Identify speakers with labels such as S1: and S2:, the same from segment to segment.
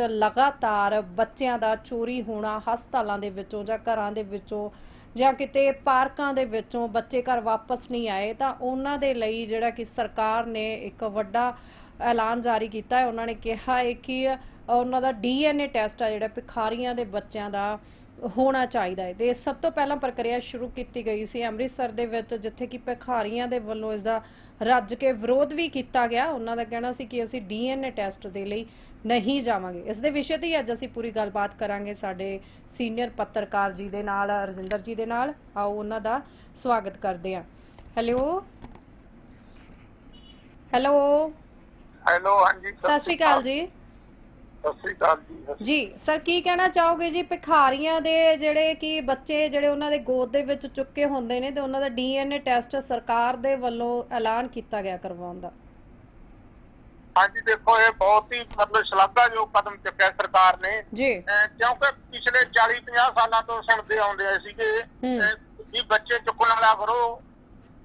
S1: ਲਗਾਤਾਰ ਬੱਚਿਆਂ ਦਾ ਚੋਰੀ ਹੋਣਾ ਹਸਪਤਾਲਾਂ ਦੇ ਵਿੱਚੋਂ ਜਾਂ ਘਰਾਂ ਦੇ ਵਿੱਚੋਂ ਜਾਂ ਕਿਤੇ ਪਾਰਕਾਂ ਦੇ ਵਿੱਚੋਂ ਬੱਚੇ ਘਰ ਵਾਪਸ ਨਹੀਂ ਆਏ, ਤਾਂ ਉਹਨਾਂ ਦੇ ਲਈ ਜਿਹੜਾ ਕਿ ਸਰਕਾਰ ਨੇ ਇੱਕ ਵੱਡਾ ਐਲਾਨ ਜਾਰੀ ਕੀਤਾ ਹੈ। ਉਹਨਾਂ ਨੇ ਕਿਹਾ ਹੈ ਕਿ ਉਹਨਾਂ ਦਾ ਡੀਐਨਏ ਟੈਸਟ ਆ ਜਿਹੜਾ ਭਿਖਾਰੀਆਂ ਦੇ ਬੱਚਿਆਂ ਦਾ ਹੋਣਾ ਚਾਹੀਦਾ ਹੈ। ਤੇ ਸਭ ਤੋਂ ਪਹਿਲਾਂ ਪ੍ਰਕਿਰਿਆ ਸ਼ੁਰੂ ਕੀਤੀ ਗਈ ਸੀ ਅੰਮ੍ਰਿਤਸਰ ਦੇ ਵਿੱਚ, ਜਿੱਥੇ ਕਿ ਭਿਖਾਰੀਆਂ ਦੇ ਵੱਲੋਂ ਇਸ ਦਾ ਰੱਜ ਕੇ ਵਿਰੋਧ ਵੀ ਕੀਤਾ ਗਿਆ। ਉਹਨਾਂ ਦਾ ਕਹਿਣਾ ਸੀ ਕਿ ਅਸੀਂ ਡੀਐਨਏ ਟੈਸਟ ਦੇ ਲਈ ਨਹੀਂ ਜਾਵਾਂਗੇ। ਇਸ ਦੇ ਵਿਸ਼ੇ ਤੇ ਹੀ ਅੱਜ ਅਸੀਂ ਪੂਰੀ ਗੱਲਬਾਤ ਕਰਾਂਗੇ ਸਾਡੇ ਸੀਨੀਅਰ ਪੱਤਰਕਾਰ ਜੀ ਦੇ ਨਾਲ ਰਜਿੰਦਰ ਜੀ ਦੇ ਨਾਲ। ਆਓ ਉਹਨਾਂ ਦਾ ਸਵਾਗਤ ਕਰਦੇ ਹਾਂ। ਹੈਲੋ? ਹੈਲੋ?
S2: ਹੈਲੋ ਹਾਂਜੀ
S1: ਸਤਿ ਸ਼੍ਰੀ ਅਕਾਲ ਜੀ।
S2: ਸਤਿ ਸ਼੍ਰੀ ਅਕਾਲ ਜੀ
S1: ਜੀ ਸਰ ਕੀ ਕਹਿਣਾ ਚਾਹੋਗੇ ਜੀ? ਭਿਖਾਰੀਆਂ ਦੇ ਜਿਹੜੇ ਕਿ ਬੱਚੇ ਜਿਹੜੇ ਉਹਨਾਂ ਦੇ ਗੋਦ ਦੇ ਵਿੱਚ ਚੁੱਕੇ ਹੁੰਦੇ ਨੇ ਤੇ ਉਹਨਾਂ ਦਾ ਡੀਐਨਏ ਟੈਸਟ ਸਰਕਾਰ ਦੇ ਵੱਲੋਂ ਐਲਾਨ ਕੀਤਾ ਗਿਆ ਕਰਵਾਉਣ ਦਾ।
S2: ਹਾਂਜੀ ਦੇਖੋ ਇਹ ਬਹੁਤ ਹੀ ਮਤਲਬ ਸ਼ਲਾਘਾਯੋਗ ਕਦਮ ਚੁੱਕਿਆ ਸਰਕਾਰ ਨੇ
S1: ਜੀ
S2: ਕਿਉਂਕਿ ਪਿਛਲੇ 40 50 ਸਾਲਾਂ ਤੋਂ ਸੁਣਦੇ ਆਉਂਦੇ ਆ ਸੀਗੇ ਵੀ ਬੱਚੇ ਚੁੱਕਣ ਵਾਲਾ ਕਰੋ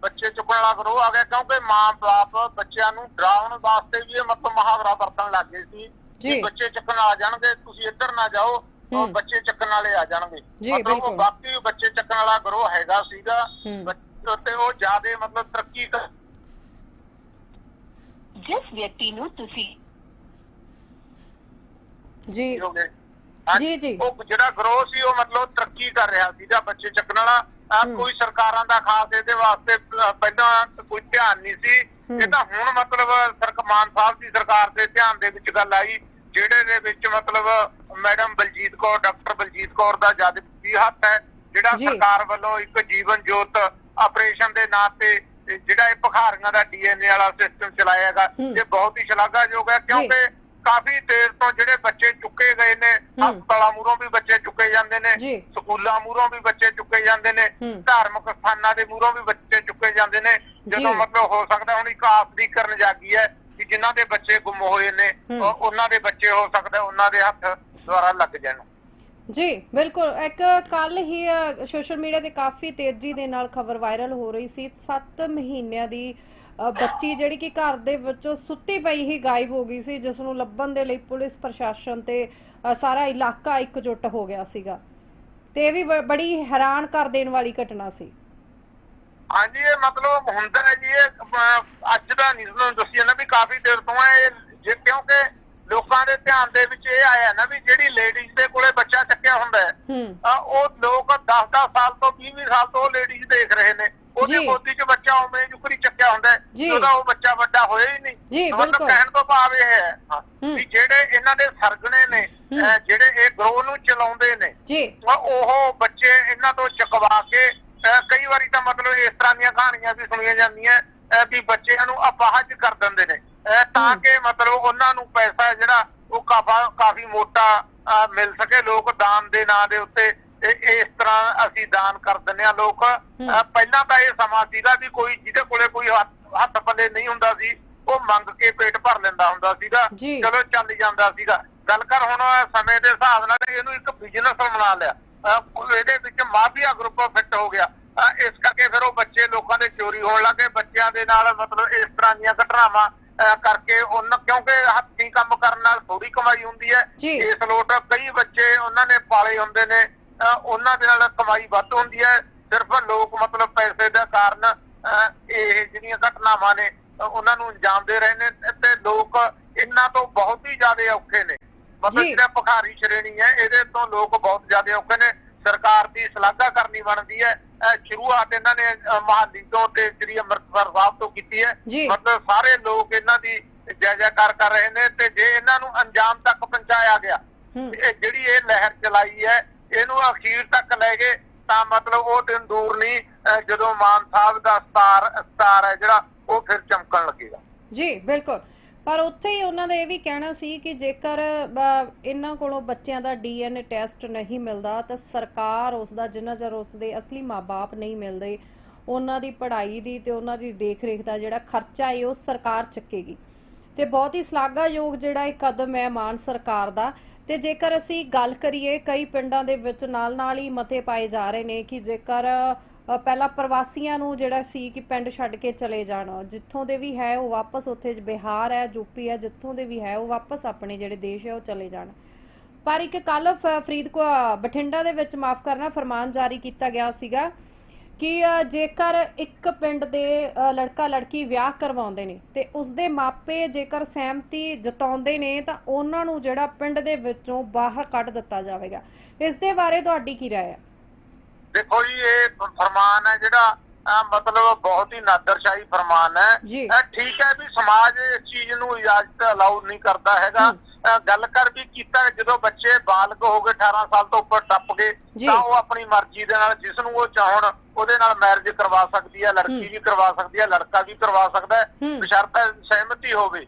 S2: ਬੱਚੇ ਚੁੱਕਣ ਵਾਲਾ ਕਰੋ ਆ ਗਿਆ ਕਿਉਂਕਿ ਮਾਂ-ਬਾਪ ਬੱਚਿਆਂ ਨੂੰ ਡਰਾਉਣ ਵਾਸਤੇ ਵੀ ਇਹ ਮਤਲਬ ਮੁਹਾਵਰਾ ਵਰਤਣ ਲੱਗ ਗਏ ਸੀ
S1: ਜੀ।
S2: ਕਿ ਬੱਚੇ ਚੱਕਣ ਆ ਜਾਣਗੇ ਤੁਸੀਂ ਇੱਧਰ ਨਾ ਜਾਓ ਉਹ। ਬੱਚੇ ਚੱਕਣ ਵਾਲੇ ਆ ਜਾਣਗੇ ਮਤਲਬ। ਉਹ ਬਾਕੀ ਬੱਚੇ ਚੱਕਣ ਵਾਲਾ ਗਰੋਹ ਹੈਗਾ ਸੀਗਾ। ਬੱਚੇ ਤੇ ਉਹ ਜਿਆਦੇ ਮਤਲਬ ਤਰੱਕੀ ਕਰ
S3: ਜਿਸ ਵਿਅਕਤੀ ਨੂੰ ਤੁਸੀਂ
S1: ਜੀ
S2: ਹੋ ਗਏ
S1: ਜੀ, ਜੀ।
S2: ਉਹ ਜਿਹੜਾ ਗਰੋਹ ਸੀ ਉਹ ਮਤਲਬ ਤਰੱਕੀ ਕਰ ਰਿਹਾ ਸੀਗਾ ਬੱਚੇ ਚੱਕਣ ਵਾਲਾ
S1: ਹੂੰ।
S2: ਕੋਈ ਸਰਕਾਰਾਂ ਦਾ ਖਾਸ ਇਹਦੇ ਵਾਸਤੇ ਪਹਿਲਾਂ ਕੋਈ ਧਿਆਨ ਨਹੀਂ ਸੀ। ਇਹ ਤਾਂ ਹੁਣ ਮਤਲਬ ਸਰਕਮਾਨ ਸਾਹਿਬ ਦੀ ਸਰਕਾਰ ਦੇ ਧਿਆਨ ਦੇ ਵਿੱਚ ਗੱਲ ਆਈ ਜਿਹੜੇ ਦੇ ਵਿੱਚ ਮਤਲਬ ਮੈਡਮ ਬਲਜੀਤ ਕੌਰ ਡਾਕਟਰ ਬਲਜੀਤ ਕੌਰ ਦਾ ਜਦ ਵੀ ਹੱਥ ਹੈ ਜਿਹੜਾ
S1: ਜੀ।
S2: ਸਰਕਾਰ ਵੱਲੋਂ ਇੱਕ ਜੀਵਨ ਜੋਤ ਆਪਰੇਸ਼ਨ ਦੇ ਨਾਂ ਤੇ ਜਿਹੜਾ ਇਹ ਭਖਾਰੀਆਂ ਦਾ ਡੀਐਨਏ ਵਾਲਾ ਸਿਸਟਮ ਚਲਾਇਆ ਹੈਗਾ
S1: ਹੂੰ।
S2: ਇਹ ਬਹੁਤ ਹੀ ਸ਼ਲਾਘਾਯੋਗ ਹੈ ਕਿਉਂਕਿ ਕਾਫੀ ਦੇਰ ਤੋਂ ਜਿਹੜੇ ਬੱਚੇ ਚੁੱਕੇ ਗਏ ਨੇ। ਹਸਪਤਾਲਾਂ ਮੂਹਰੋਂ ਵੀ ਬੱਚੇ ਚੁੱਕੇ ਜਾਂਦੇ ਨੇ। ਸਕੂਲਾਂ ਮੂਹਰੋਂ ਵੀ ਬੱਚੇ ਚੁੱਕੇ ਜਾਂਦੇ ਨੇ। ਧਾਰਮਿਕ ਸਥਾਨਾਂ ਦੇ ਮੂਹਰੋਂ ਵੀ ਬੱਚੇ ਚੁੱਕੇ ਜਾਂਦੇ ਨੇ ਜਦੋਂ। ਮਤਲਬ ਹੋ ਸਕਦਾ ਹੁਣ ਇੱਕ ਆਸਰੀ ਕਰਨ ਜਾਗੀ ਹੈ ਕਿ ਜਿਨ੍ਹਾਂ ਦੇ ਬੱਚੇ ਗੁੰਮ ਹੋਏ ਨੇ ਉਹਨਾਂ ਦੇ ਬੱਚੇ ਹੋ ਸਕਦਾ ਉਹਨਾਂ ਦੇ ਹੱਥ ਦੁਆਰਾ ਲੱਗ ਜਾਣ
S1: ਜੀ, ਬਿਲਕੁਲ। ਇੱਕ ਕੱਲ ਹੀ ਸੋਸ਼ਲ ਮੀਡੀਆ ਤੇ ਕਾਫੀ ਤੇਜ਼ੀ ਦੇ ਨਾਲ ਖਬਰ ਵਾਇਰਲ ਹੋ ਰਹੀ ਸੀ। 7 ਮਹੀਨਿਆਂ ਦੀ ਬੱਚੀ ਜਿਹੜੀ ਕਿ ਘਰ ਦੇ ਵਿੱਚੋਂ ਸੁੱਤੀ ਪਈ ਹੀ ਗਾਇਬ ਹੋ ਗਈ ਸੀ, ਜਿਸ ਨੂੰ ਲੱਭਣ ਦੇ ਲਈ ਪੁਲਿਸ ਪ੍ਰਸ਼ਾਸਨ ਤੇ ਸਾਰਾ ਇਲਾਕਾ ਇਕਜੁੱਟ ਹੋ ਗਿਆ ਸੀਗਾ। ਤੇ ਇਹ ਵੀ ਬੜੀ ਹੈਰਾਨ ਕਰ ਦੇਣ ਵਾਲੀ ਘਟਨਾ ਸੀ।
S2: ਹਾਂਜੀ, ਇਹ ਮਤਲਬ ਹੁੰਦਾ ਹੈ ਜੀ, ਇਹ ਅੱਜ ਦਾ ਨਹੀਂ ਤੁਹਾਨੂੰ ਦੱਸੀ ਜਾਂਦਾ ਵੀ ਕਾਫੀ ਦੇਰ ਤੋਂ ਹੈ, ਇਹ ਕਿਉਂਕਿ ਲੋਕਾਂ ਦੇ ਧਿਆਨ ਦੇ ਵਿੱਚ ਇਹ ਆਇਆ ਨਾ ਵੀ ਜਿਹੜੀ ਲੇਡੀਜ਼ ਦੇ ਕੋਲੇ ਬੱਚਾ ਚੱਕਿਆ ਹੁੰਦਾ ਹੈ ਉਹ ਲੋਕ 10-10 ਸਾਲ ਤੋਂ 20-20 ਸਾਲ ਤੋਂ ਲੇਡੀਜ਼ ਦੇਖ ਰਹੇ ਨੇ ਉਹਦੀ। ਗੋਦੀ 'ਚ ਬੱਚਾ ਉਵੇਂ ਜੁਕਰੀ ਚੱਕਿਆ ਹੁੰਦਾ। ਉਹਦਾ ਉਹ ਬੱਚਾ ਵੱਡਾ ਹੋਇਆ ਹੀ ਨਹੀਂ ਮਤਲਬ। ਕਹਿਣ ਤੋਂ ਭਾਵ ਇਹ ਹੈ। ਵੀ ਜਿਹੜੇ ਇਹਨਾਂ ਦੇ ਸਰਗਣੇ ਨੇ ਜਿਹੜੇ ਇਹ ਗਰੋਹ ਨੂੰ ਚਲਾਉਂਦੇ ਨੇ ਉਹ ਬੱਚੇ ਇਹਨਾਂ ਤੋਂ ਚਕਵਾ ਕੇ ਕਈ ਵਾਰੀ ਤਾਂ ਮਤਲਬ ਇਸ ਤਰ੍ਹਾਂ ਦੀਆਂ ਕਹਾਣੀਆਂ ਵੀ ਸੁਣੀਆਂ ਜਾਂਦੀਆਂ ਵੀ ਬੱਚਿਆਂ ਨੂੰ ਅਪਾਹਜ ਕਰ ਦਿੰਦੇ ਨੇ ਤਾਂ। ਕਿ ਮਤਲਬ ਉਹਨਾਂ ਨੂੰ ਪੈਸਾ ਜਿਹੜਾ ਉਹ ਕਾਫਾ ਕਾਫੀ ਮੋਟਾ ਮਿਲ ਸਕੇ। ਲੋਕ ਦਾਨ ਦੇ ਨਾਂ ਦੇ ਉੱਤੇ ਇਸ ਤਰ੍ਹਾਂ ਅਸੀਂ ਦਾਨ ਕਰ ਦਿੰਦੇ ਆ ਲੋਕ ਪਹਿਲਾਂ ਤਾਂ ਇਹ ਸਮਾਂ ਸੀਗਾ ਵੀ ਕੋਈ ਜਿਹਦੇ ਕੋਲੇ ਕੋਈ ਹੱਥ- ਪੱਲੇ ਨਹੀਂ ਹੁੰਦਾ ਸੀ ਉਹ ਮੰਗ ਕੇ ਪੇਟ ਭਰ ਲੈਂਦਾ ਹੁੰਦਾ ਸੀਗਾ। ਚਲੋ ਚੱਲ ਜਾਂਦਾ ਸੀਗਾ। ਗੱਲ ਕਰ ਹੁਣ ਸਮੇਂ ਦੇ ਹਿਸਾਬ ਨਾਲ ਇਹਨੂੰ ਇੱਕ ਬਿਜ਼ਨਸ ਬਣਾ ਲਿਆ। ਇਹਦੇ ਵਿੱਚ ਮਾਫੀਆ ਗਰੁੱਪ ਫਿੱਟ ਹੋ ਗਿਆ। ਇਸ ਕਰਕੇ ਫਿਰ ਉਹ ਬੱਚੇ ਲੋਕਾਂ ਦੇ ਚੋਰੀ ਹੋਣ ਲੱਗੇ ਬੱਚਿਆਂ ਦੇ ਨਾਲ ਮਤਲਬ ਇਸ ਤਰ੍ਹਾਂ ਦੀਆਂ ਘਟਨਾਵਾਂ ਕਰਕੇ ਉਹਨਾਂ ਕਿਉਂਕਿ ਹੱਥੀਂ ਕੰਮ ਕਰਨ ਨਾਲ ਥੋੜੀ ਕਮਾਈ ਹੁੰਦੀ ਹੈ। ਇਸ ਲੋਟ ਕਈ ਬੱਚੇ ਉਹਨਾਂ ਨੇ ਪਾਲੇ ਹੁੰਦੇ ਨੇ ਉਹਨਾਂ ਦੇ ਨਾਲ ਕਮਾਈ ਵੱਧ ਹੁੰਦੀ ਹੈ ਸਿਰਫ ਲੋਕ ਮਤਲਬ ਪੈਸੇ ਦਾ ਕਾਰਨ ਇਹ ਜਿਹੜੀਆਂ ਘਟਨਾਵਾਂ ਨੇ ਉਹਨਾਂ ਨੂੰ ਅੰਜਾਮ ਦੇ ਰਹੇ ਨੇ ਤੇ ਲੋਕ ਇਹਨਾਂ ਤੋਂ ਬਹੁਤ ਹੀ ਜ਼ਿਆਦਾ ਔਖੇ ਨੇ ਮਤਲਬ। ਜਿਹੜਾ ਭਖਾਰੀ ਸ਼੍ਰੇਣੀ ਹੈ ਇਹਦੇ ਤੋਂ ਲੋਕ ਬਹੁਤ ਜ਼ਿਆਦਾ ਔਖੇ ਨੇ ਸਰਕਾਰ ਦੀ ਸ਼ਲਾਘਾ ਕਰਨੀ ਬਣਦੀ ਹੈ। ਸ਼ੁਰੂਆਤ ਇਹਨਾਂ ਨੇ ਮਹਾਲੀ ਤੋਂ ਤੇ ਸ੍ਰੀ ਅੰਮ੍ਰਿਤਸਰ ਸਾਹਿਬ ਤੋਂ ਕੀਤੀ ਹੈ। ਮਤਲਬ ਸਾਰੇ ਲੋਕ ਇਹਨਾਂ ਦੀ ਜੈ ਜੈਕਾਰ ਕਰ ਰਹੇ ਨੇ ਤੇ ਜੇ ਇਹਨਾਂ ਨੂੰ ਅੰਜਾਮ ਤੱਕ ਪਹੁੰਚਾਇਆ ਗਿਆ ਇਹ ਜਿਹੜੀ ਇਹ ਲਹਿਰ ਚਲਾਈ ਹੈ ਇਹਨੂੰ ਅਖੀਰ ਤੱਕ ਲੈ ਗਏ ਤਾਂ ਮਤਲਬ ਉਹ ਦਿਨ ਦੂਰ ਨਹੀਂ ਜਦੋਂ ਮਾਨ ਸਾਹਿਬ ਦਾ ਸਤਾਰ ਸਤਾਰ ਹੈ ਜਿਹੜਾ ਉਹ ਫਿਰ ਚਮਕਣ ਲੱਗੇਗਾ।
S1: ਜੀ ਬਿਲਕੁਲ। ਪਰ ਉੱਥੇ ਹੀ ਉਹਨਾਂ ਦਾ ਇਹ ਵੀ ਕਹਿਣਾ ਸੀ ਕਿ ਜੇਕਰ ਇਹਨਾਂ ਕੋਲੋਂ ਬੱਚਿਆਂ ਦਾ ਡੀਐਨਏ ਟੈਸਟ ਨਹੀਂ ਮਿਲਦਾ ਤਾਂ ਸਰਕਾਰ ਉਸ ਦਾ ਜਿੰਨਾ ਚਿਰ ਉਸ ਦੇ ਅਸਲੀ ਮਾਪੇ ਨਹੀਂ ਮਿਲਦੇ, ਉਹਨਾਂ ਦੀ ਪੜ੍ਹਾਈ ਦੀ ਤੇ ਉਹਨਾਂ ਦੀ ਦੇਖ-ਰੇਖ ਦਾ ਜਿਹੜਾ ਖਰਚਾ ਹੈ ਉਹ ਸਰਕਾਰ ਚੱਕੇਗੀ। ਤੇ ਬਹੁਤ ਹੀ ਸ਼ਲਾਘਾਯੋਗ ਜਿਹੜਾ ਇਹ ਕਦਮ ਹੈ ਮਾਨ ਸਰਕਾਰ ਦਾ। ਤੇ ਜੇਕਰ ਅਸੀਂ ਗੱਲ ਕਰੀਏ, ਕਈ ਪਿੰਡਾਂ ਦੇ ਵਿੱਚ ਨਾਲ-ਨਾਲ ਹੀ ਮਤੇ ਪਾਏ ਜਾ ਰਹੇ ਨੇ ਕਿ ਜੇਕਰ ਪਹਿਲਾਂ ਪ੍ਰਵਾਸੀਆਂ ਨੂੰ ਜਿਹੜਾ ਸੀ ਕਿ ਪਿੰਡ ਛੱਡ ਕੇ ਚਲੇ ਜਾਣ। ਜਿੱਥੋਂ ਦੇ ਵੀ ਹੈ ਉਹ ਵਾਪਸ, ਉੱਥੇ ਬਿਹਾਰ ਹੈ ਯੂਪੀ ਹੈ, ਜਿੱਥੋਂ ਦੇ ਵੀ ਹੈ ਉਹ ਵਾਪਸ ਆਪਣੇ ਜਿਹੜੇ ਦੇਸ਼ ਹੈ ਉਹ ਚਲੇ ਜਾਣ। ਪਰ ਇੱਕ ਕੱਲ ਫਰੀਦਕੋਟ ਬਠਿੰਡਾ ਦੇ ਵਿੱਚ ਮਾਫ ਕਰਨਾ ਫਰਮਾਨ ਜਾਰੀ ਕੀਤਾ ਗਿਆ ਸੀਗਾ ਕਿ ਜੇਕਰ ਇੱਕ ਪਿੰਡ ਦੇ ਲੜਕਾ ਲੜਕੀ ਵਿਆਹ ਕਰਵਾਉਂਦੇ ਨੇ ਤੇ ਉਸਦੇ ਮਾਪੇ ਜੇਕਰ ਸਹਿਮਤੀ ਜਤਾਉਂਦੇ ਨੇ ਤਾਂ ਉਹਨਾਂ ਨੂੰ ਜਿਹੜਾ ਪਿੰਡ ਦੇ ਵਿੱਚੋਂ ਬਾਹਰ ਕੱਢ ਦਿੱਤਾ ਜਾਵੇਗਾ। ਇਸ ਦੇ ਬਾਰੇ ਤੁਹਾਡੀ ਕੀ ਰਾਏ ਹੈ?
S2: ਦੇਖੋ ਜੀ ਇਹ ਫਰਮਾਨ ਹੈ ਜਿਹੜਾ ਮਤਲਬ ਬਹੁਤ ਹੀ ਨਾਦਰਸ਼ਾਹੀ ਫਰਮਾਨ ਹੈ। ਅਹ ਠੀਕ ਹੈ ਵੀ ਸਮਾਜ ਇਸ ਚੀਜ਼ ਨੂੰ ਇਜਾਜ਼ਤ ਅਲਾਉ ਨਹੀਂ ਕਰਦਾ ਹੈਗਾ। ਗੱਲ ਕਰ ਵੀ ਕੀਤਾ ਜਦੋਂ ਬੱਚੇ ਬਾਲਗ ਹੋ ਗਏ 18 ਸਾਲ ਤੋਂ ਉੱਪਰ ਟੱਪ ਗਏ। ਤਾਂ ਉਹ ਆਪਣੀ ਮਰਜ਼ੀ ਦੇ ਨਾਲ ਜਿਸ ਨੂੰ ਉਹ ਚਾਹਣ ਉਹਦੇ ਨਾਲ ਮੈਰਿਜ ਕਰਵਾ ਸਕਦੀ ਹੈ ਲੜਕੀ ਵੀ ਕਰਵਾ ਸਕਦੀ ਹੈ ਲੜਕਾ ਵੀ ਕਰਵਾ ਸਕਦਾ ਹੈ।
S1: ਹੂੰ।
S2: ਬਸ਼ਰਤੇ ਸਹਿਮਤੀ ਹੋਵੇ।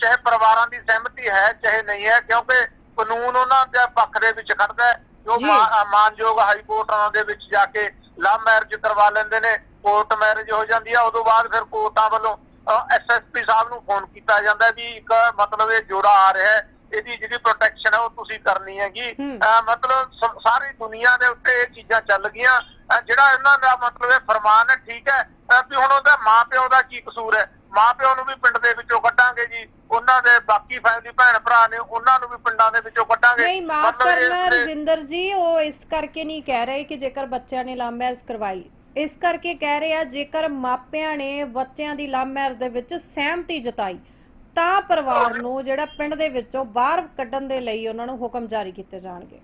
S2: ਚਾਹੇ ਪਰਿਵਾਰਾਂ ਦੀ ਸਹਿਮਤੀ ਹੈ ਚਾਹੇ ਨਹੀਂ ਹੈ ਕਿਉਂਕਿ ਕਾਨੂੰਨ ਉਹਨਾਂ ਦੇ ਪੱਖ ਦੇ ਵਿੱਚ ਖੜਦਾ ਹੈ। ਜੋ ਮਾਨਯੋਗ ਹਾਈ ਕੋਰਟਾਂ ਦੇ ਵਿੱਚ ਜਾ ਕੇ ਲਵ ਮੈਰਿਜ ਕਰਵਾ ਲੈਂਦੇ ਨੇ ਕੋਰਟ ਮੈਰਿਜ ਹੋ ਜਾਂਦੀ ਹੈ ਉਦੋਂ ਬਾਅਦ ਫਿਰ ਕੋਰਟਾਂ ਵੱਲੋਂ ਐਸਐਸਪੀ ਸਾਹਿਬ ਨੂੰ ਫੋਨ ਕੀਤਾ ਜਾਂਦਾ ਵੀ ਇੱਕ ਮਤਲਬ ਇਹ ਜੋੜਾ ਆ ਰਿਹਾ ਹੈ ਇਹਦੀ ਜਿਹੜੀ ਪ੍ਰੋਟੈਕਸ਼ਨ ਹੈ ਉਹ ਤੁਸੀਂ ਕਰਨੀ ਹੈਗੀ। ਮਤਲਬ ਸਾਰੀ ਦੁਨੀਆ ਦੇ ਉੱਤੇ ਇਹ ਚੀਜ਼ਾਂ ਚੱਲ ਗਈਆਂ। ਜਿਹੜਾ ਇਹਨਾਂ ਦਾ ਮਤਲਬ ਇਹ ਫਰਮਾਨ ਹੈ ਠੀਕ ਹੈ। ਵੀ ਹੁਣ ਉਹਦਾ ਮਾਂ ਪਿਓ ਦਾ ਕੀ ਕਸੂਰ ਹੈ? ਮਾਂ ਪਿਓ ਨੂੰ ਵੀ ਪਿੰਡ ਦੇ ਵਿੱਚੋਂ ਕੱਢਾਂਗੇ ਜੀ। ਉਹਨਾਂ ਦੇ ਬਾਕੀ ਫੈਮਿਲੀ ਭੈਣ ਭਰਾ ਨੇ ਉਹਨਾਂ ਨੂੰ ਵੀ ਪਿੰਡਾਂ ਦੇ ਵਿੱਚੋਂ ਕੱਢਾਂਗੇ।
S1: ਨਹੀਂ ਮਾਫ ਕਰਨਾ ਰਜਿੰਦਰ ਜੀ ਉਹ ਇਸ ਕਰਕੇ ਨਹੀਂ ਕਹਿ ਰਹੇ ਕਿ ਜੇਕਰ ਬੱਚਿਆਂ ਨੇ ਲਵ ਮੈਰਿਜ ਕਰਵਾਈ। ਇਸ ਕਰਕੇ ਕਹਿ ਰਹੇ ਆ ਜੇਕਰ ਮਾਪਿਆਂ ਨੇ ਬੱਚਿਆਂ ਦੀ ਲਵ ਮੈਰਿਜ ਦੇ ਵਿੱਚ ਸਹਿਮਤੀ ਜਤਾਈ ਤਾਂ ਪਰਿਵਾਰ ਨੂੰ ਜਿਹੜਾ ਪਿੰਡ ਦੇ ਵਿੱਚੋਂ ਬਾਹਰ ਕੱਢਣ ਦੇ ਲਈ ਉਹਨਾਂ ਨੂੰ ਹੁਕਮ ਜਾਰੀ ਕੀਤੇ ਜਾਣਗੇ।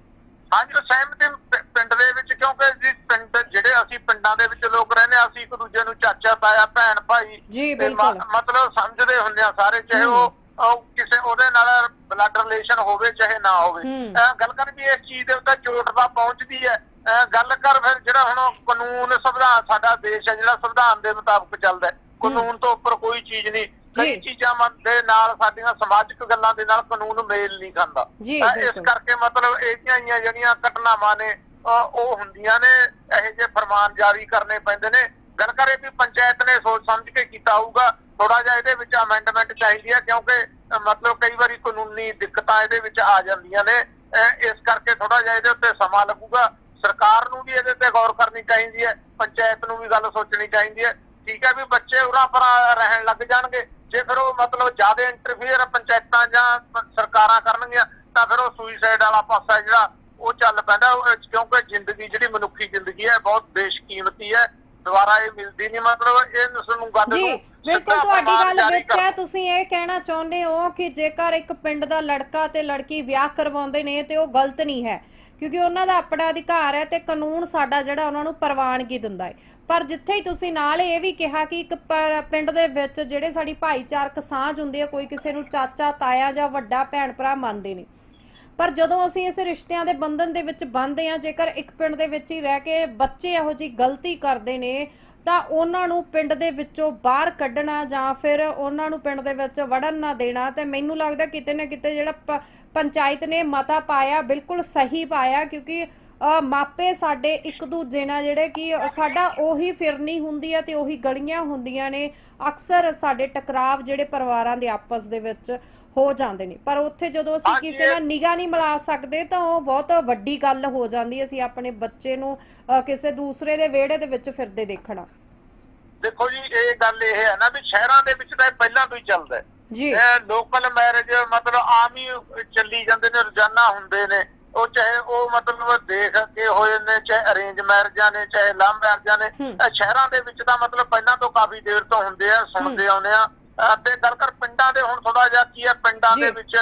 S2: ਹਾਂਜੀ ਉਹ ਸਹਿਮਤੀ ਪਿੰਡ ਦੇ ਵਿੱਚ ਕਿਉਂਕਿ ਜੀ ਪਿੰਡ ਜਿਹੜੇ ਅਸੀਂ ਪਿੰਡਾਂ ਦੇ ਵਿੱਚ ਲੋਕ ਰਹਿੰਦੇ ਹਾਂ, ਅਸੀਂ ਇੱਕ ਦੂਜੇ ਨੂੰ ਚਾਚਾ ਤਾਇਆ ਭੈਣ ਭਾਈ
S1: ਜੀ, ਬਿਲਕੁਲ।
S2: ਮਤਲਬ ਸਮਝਦੇ ਹੁੰਦੇ ਆ ਸਾਰੇ ਚਾਹੇ ਉਹ ਕਿਸੇ ਉਹਦੇ ਨਾਲ ਬਲੱਡ ਰਿਲੇਸ਼ਨ ਹੋਵੇ ਚਾਹੇ ਨਾ ਹੋਵੇ। ਗੱਲ ਕਰ ਵੀ ਇਸ ਚੀਜ਼ ਦੇ ਉੱਤੇ ਚੋਟ ਤਾਂ ਪਹੁੰਚਦੀ ਹੈ। ਗੱਲ ਕਰ ਫਿਰ ਜਿਹੜਾ ਹੁਣ ਕਾਨੂੰਨ ਸੰਵਿਧਾਨ ਸਾਡਾ ਦੇਸ਼ ਹੈ ਜਿਹੜਾ ਸੰਵਿਧਾਨ ਦੇ ਮੁਤਾਬਕ ਚੱਲਦਾ ਹੈ ਕਾਨੂੰਨ ਤੋਂ ਉੱਪਰ ਕੋਈ ਚੀਜ਼ ਨਹੀਂ। ਕਈ। ਚੀਜ਼ਾਂ ਦੇ ਨਾਲ ਸਾਡੀਆਂ ਸਮਾਜਿਕ ਗੱਲਾਂ ਦੇ ਨਾਲ ਕਾਨੂੰਨ ਮੇਲ ਨਹੀਂ ਖਾਂਦਾ। ਇਸ। ਕਰਕੇ ਮਤਲਬ ਇਹ ਜਿਹੜੀਆਂ ਘਟਨਾਵਾਂ ਨੇ ਉਹ ਹੁੰਦੀਆਂ ਨੇ, ਇਹੋ ਜਿਹੇ ਫਰਮਾਨ ਜਾਰੀ ਕਰਨੇ ਪੈਂਦੇ ਨੇ। ਗੱਲ ਕਰੇ ਵੀ ਪੰਚਾਇਤ ਨੇ ਸੋਚ ਸਮਝ ਕੇ ਕੀਤਾ ਹੋਊਗਾ। ਥੋੜਾ ਜਿਹਾ ਇਹਦੇ ਵਿੱਚ ਅਮੈਂਡਮੈਂਟ ਚਾਹੀਦੀ ਹੈ ਕਿਉਂਕਿ ਮਤਲਬ ਕਈ ਵਾਰੀ ਕਾਨੂੰਨੀ ਦਿੱਕਤਾਂ ਇਹਦੇ ਵਿੱਚ ਆ ਜਾਂਦੀਆਂ ਨੇ। ਇਸ ਕਰਕੇ ਥੋੜਾ ਜਿਹਾ ਇਹਦੇ ਉੱਤੇ ਸਮਾਂ ਲੱਗੂਗਾ। ਸਰਕਾਰ ਨੂੰ ਵੀ ਇਹਦੇ ਤੇ ਗੌਰ ਕਰਨੀ ਚਾਹੀਦੀ ਹੈ। ਪੰਚਾਇਤ ਨੂੰ ਵੀ ਗੱਲ ਸੋਚਣੀ ਚਾਹੀਦੀ ਹੈ। ਠੀਕ ਹੈ ਵੀ ਬੱਚੇ ਉਰਾਂ ਪਰ ਰਹਿਣ ਲੱਗ ਜਾਣਗੇ। ਜੇ ਫਿਰ ਉਹ ਮਤਲਬ ਜ਼ਿਆਦਾ ਇੰਟਰਫੀਅਰ ਪੰਚਾਇਤਾਂ ਜਾਂ ਸਰਕਾਰਾਂ ਕਰਨਗੀਆਂ, ਤਾਂ ਫਿਰ ਉਹ ਸੁਈਸਾਈਡ ਵਾਲਾ ਪਾਸਾ ਜਿਹੜਾ ਉਹ ਚੱਲ ਪੈਂਦਾ ਕਿਉਂਕਿ ਜ਼ਿੰਦਗੀ ਜਿਹੜੀ ਮਨੁੱਖੀ ਜ਼ਿੰਦਗੀ ਹੈ ਬਹੁਤ ਬੇਸ਼ਕੀਮਤੀ ਹੈ ਦੁਬਾਰਾ ਇਹ ਮਿਲਦੀ ਨਹੀਂ ਮਤਲਬ ਇਹ ਉਸ ਨੂੰ ਗੱਲ ਨੂੰ
S1: ਬਿਲਕੁਲ ਤੁਹਾਡੀ ਗੱਲ ਵਿੱਚ ਹੈ ਤੁਸੀਂ ਇਹ ਕਹਿਣਾ ਚਾਹੁੰਦੇ ਹੋ ਕਿ ਜੇਕਰ ਇੱਕ ਪਿੰਡ ਦਾ ਲੜਕਾ ਤੇ ਲੜਕੀ ਵਿਆਹ ਕਰਵਾਉਂਦੇ ਨੇ ਤੇ ਉਹ ਗਲਤ ਨਹੀਂ ਹੈ ਕਿਉਂਕਿ ਉਹਨਾਂ ਦਾ ਆਪਣਾ ਅਧਿਕਾਰ ਹੈ ਤੇ ਕਾਨੂੰਨ ਸਾਡਾ ਜਿਹੜਾ ਉਹਨਾਂ ਨੂੰ ਪ੍ਰਵਾਨਗੀ ਦਿੰਦਾ ਹੈ। ਪਰ ਜਿੱਥੇ ਹੀ ਤੁਸੀਂ ਨਾਲ ਇਹ ਵੀ ਕਿਹਾ ਕਿ ਇੱਕ ਪਿੰਡ ਦੇ ਵਿੱਚ ਜਿਹੜੇ ਸਾਡੀ ਭਾਈਚਾਰਕ ਸਾਂਝ ਹੁੰਦੀ ਹੈ ਕੋਈ ਕਿਸੇ ਨੂੰ ਚਾਚਾ ਤਾਇਆ ਜਾਂ ਵੱਡਾ ਭੈਣ ਭਰਾ ਮੰਨਦੇ ਨੇ ਪਰ ਜਦੋਂ ਅਸੀਂ ਇਸ ਰਿਸ਼ਤਿਆਂ ਦੇ ਬੰਧਨ ਦੇ ਵਿੱਚ ਬੰਨਦੇ ਆ ਜੇਕਰ ਇੱਕ ਪਿੰਡ ਦੇ ਵਿੱਚ ਹੀ ਰਹਿ ਕੇ ਬੱਚੇ ਇਹੋ ਜੀ ਗਲਤੀ ਕਰਦੇ ਨੇ, ਤਾਂ ਉਹਨਾਂ ਨੂੰ ਪਿੰਡ ਦੇ ਵਿੱਚੋਂ ਬਾਹਰ ਕੱਢਣਾ ਜਾਂ ਫਿਰ ਉਹਨਾਂ ਨੂੰ ਪਿੰਡ ਦੇ ਵਿੱਚ ਵੜਨ ਨਾ ਦੇਣਾ, ਤੇ ਮੈਨੂੰ ਲੱਗਦਾ ਕਿਤੇ ਨਾ ਕਿਤੇ ਜਿਹੜਾ ਪ- ਪੰਚਾਇਤ ਨੇ ਮਤਾ ਪਾਇਆ, ਬਿਲਕੁਲ ਸਹੀ ਪਾਇਆ, ਕਿਉਂਕਿ ਮਾਪੇ ਸਾਡੇ ਇੱਕ ਦੂਜੇ ਨਾਲ ਜਿਹੜੇ ਕਿ ਸਾਡਾ ਉਹੀ ਫਿਰਨੀ ਹੁੰਦੀ ਹੈ ਤੇ ਉਹੀ ਗਲੀਆਂ ਹੁੰਦੀਆਂ ਨੇ ਅਕਸਰ ਸਾਡੇ ਟਕਰਾਵ ਜਿਹੜੇ ਪਰਿਵਾਰਾਂ ਦੇ ਆਪਸ ਦੇ ਵਿੱਚ ਹੋ ਜਾਂਦੇ ਨੇ। ਪਰ ਉੱਥੇ ਜਦੋਂ ਅਸੀਂ ਕਿਸੇ ਨਾਲ ਨਿਗਾਹ ਨਹੀਂ ਮਿਲਾ ਸਕਦੇ ਤਾਂ ਉਹ ਬਹੁਤ ਵੱਡੀ ਗੱਲ ਹੋ ਜਾਂਦੀ ਹੈ ਅਸੀਂ ਆਪਣੇ ਬੱਚੇ ਨੂੰ ਕਿਸੇ ਦੂਸਰੇ ਦੇ ਵਿਹੜੇ ਦੇ ਵਿੱਚ ਫਿਰਦੇ ਦੇਖਣਾ।
S2: ਦੇਖੋ ਜੀ ਇਹ ਗੱਲ ਇਹ ਹੈ ਨਾ ਵੀ ਸ਼ਹਿਰਾਂ ਦੇ ਵਿੱਚ ਤਾਂ ਪਹਿਲਾਂ ਤੋਂ ਹੀ ਚੱਲਦਾ ਹੈ।
S1: ਜੀ।
S2: ਲੋਕਲ ਮੈਰਿਜ ਮਤਲਬ ਆਮ ਹੀ ਚੱਲੀ ਜਾਂਦੇ ਨੇ ਰੋਜ਼ਾਨਾ ਹੁੰਦੇ ਨੇ। ਉਹ ਚਾਹੇ ਉਹ ਮਤਲਬ ਦੇਖ ਕੇ ਹੋਏ ਨੇ ਚਾਹੇ ਅਰੇਂਜ ਮੈਰਿਜਾਂ ਨੇ ਚਾਹੇ ਲਵ ਮੈਰਿਜਾਂ ਨੇ। ਇਹ ਸ਼ਹਿਰਾਂ ਦੇ ਵਿੱਚ ਤਾਂ ਮਤਲਬ ਪਹਿਲਾਂ ਤੋਂ ਕਾਫੀ ਦੇਰ ਤੋਂ ਹੁੰਦੇ ਆ ਸੁਣਦੇ ਆਉਂਦੇ ਆ ਤੇ ਗੱਲ ਕਰ ਪਿੰਡਾਂ ਦੇ ਹੁਣ ਥੋੜਾ ਜਿਹਾ ਕੀ ਹੈ ਪਿੰਡਾਂ ਦੇ। ਵਿੱਚ